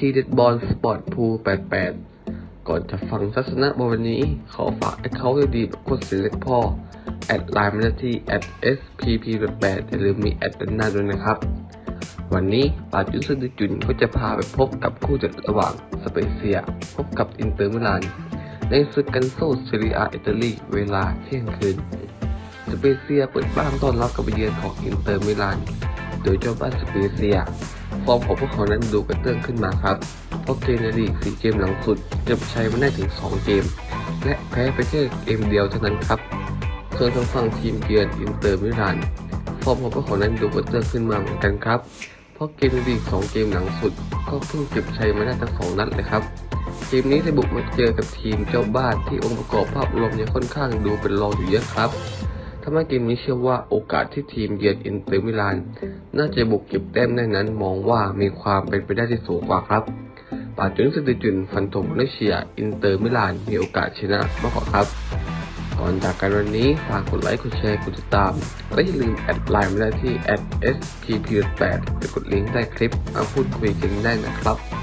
ทีเด็ดบอลสปอร์ตพู88 ก่อนจะฟังทัศนะวันนี้ ขอฝากให้เขาดีๆแบบโคตรเสียเล็กพ่อ แอดไลน์มาได้ที่ @spp88 อย่าลืมมีแอดด้านหน้าด้วยนะครับ วันนี้ปาจุนซึดิจุนก็จะพาไปพบกับคู่จัดระหว่างสเปเซีย พบกับอินเตอร์มิลานในศึกกันโซเซเรียอิตาลีเวลาเที่ยงคืน สเปเซียเปิดบ้านต้อนรับกับเยือนของอินเตอร์มิลาน โดยเจ้าบ้านสเปเซีย ฟอร์มของพวกเขานั้นดูกระเตื้องขึ้นมาครับเพราะเกมในลีก4เกมหลังสุดเก็บชัยมาได้ถึง 2 เกม และแพ้ไปแค่เกมเดียวเท่านั้นครับ ส่วนทางฝั่งทีมเยือนอินเตอร์มิลานฟอร์มของพวกเขานั้นดูกระเตื้องขึ้นมาเหมือนกันครับ เพราะเกมในลีก 2 เกมหลังสุด ก็เพิ่งเก็บชัยมาได้ทั้งสองนัดเลยครับเกมนี้จะบุกมาเจอกับทีมเจ้าบ้านที่องค์ประกอบภาพรวมยังค่อนข้างดูเป็นรองอยู่เยอะครับ ทำให้เกมนี้เชื่อว่าโอกาสที่ทีมเยือนอินเตอร์มิลาน น่าจะบุกเก็บแต้มได้นั้นมองว่ามีความเป็นไปได้ที่สูงกว่าครับป่าจุนสติจุนฟันธงและเชียร์อินเตอร์มิลานมีโอกาสชนะมากกว่าครับ ก่อนจากกันวันนี้ฝากกดไลค์กดแชร์กดติดตาม และอย่าลืมแอดไลน์มาได้ที่ @spp8 ไปกดลิงก์ใต้คลิปมาพูดคุยกันได้นะครับ